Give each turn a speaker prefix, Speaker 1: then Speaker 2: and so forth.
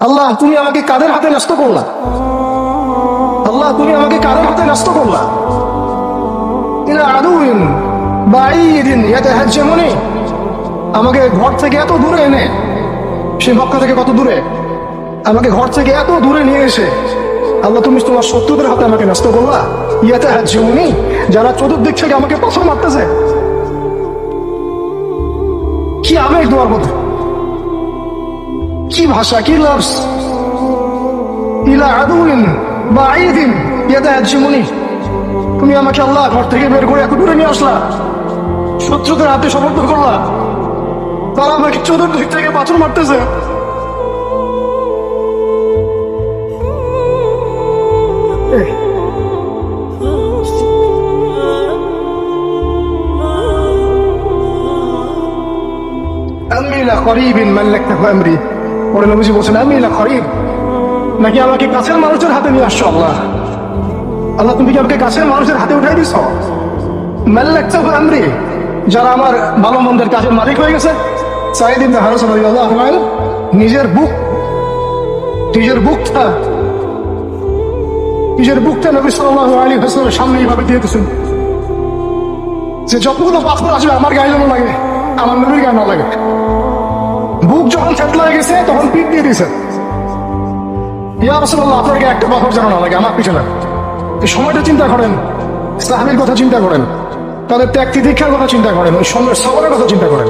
Speaker 1: আল্লাহ, তুমি আমাকে কাদের হাতে নষ্ট করলা? আল্লাহ, তুমি আমাকে কাদের হাতে নষ্ট করলা? আমাকে ঘর থেকে এত দূরে এনে সে মক্কা থেকে কত দূরে, আমাকে ঘর থেকে এত দূরে নিয়ে এসে আল্লাহ, তুমি তোমার শত্রুদের হাতে আমাকে নষ্ট করলা? ইয়াতে হাজ্জামুনি যারা চতুর্দিক থেকে আমাকে পাথর মারতেছে। কি আবেগ তোমার মধ্যে? কি ভাষা, কি লাভস ইলা আদুইন বা আইদিন ইয়াতে হাজ্জামুনি তুমি আমাকে আল্লাহ ঘর থেকে বের করে এত দূরে নিয়ে আসলা। শত্রুদের হাতে সমর্থন করলা। তারা আমাকে চতুর্দিক থেকে পাথর মারতেছে. আমি লা করিবিন মাল্লাকতাহু আমরি। পরে নবীজি বলছেন, আমি লা করিব নাকি আমাকে কাছের মানুষের হাতে নিয়ে আসছো আল্লাহ? আল্লাহ, তুমি কি আমাকে কাছের মানুষের হাতে উঠাই দিছ? আমরি, যারা আমার ভালো মন্দের কাজের মালিক হয়ে গেছে। সাইদ ইবনে হারুস রাদিয়াল্লাহু আনহু নিজের বুক, নিজের বুকটা নিজের বুকটা নবী সাল্লাল্লাহু সামনে এইভাবে দিয়ে দিয়েছেন। যে যতগুলো পাথর আসবে, আমার গায়ে যেন লাগে, আমার নবীর গায়ে না লাগে। বুক যখন থেতলা হয়ে গেছে, তখন পিঠ দিয়ে দিয়েছেন ইয়া রাসূলুল্লাহ আপনার গায়ে একটা পাথর যেন না লাগে, আমার পিছনে। এই সময়টা চিন্তা করেন সাহাবির কথা চিন্তা করেন, তাদের ত্যাগ দীক্ষার কথা চিন্তা করেন, ওই সময়ের সবরের কথা চিন্তা করেন।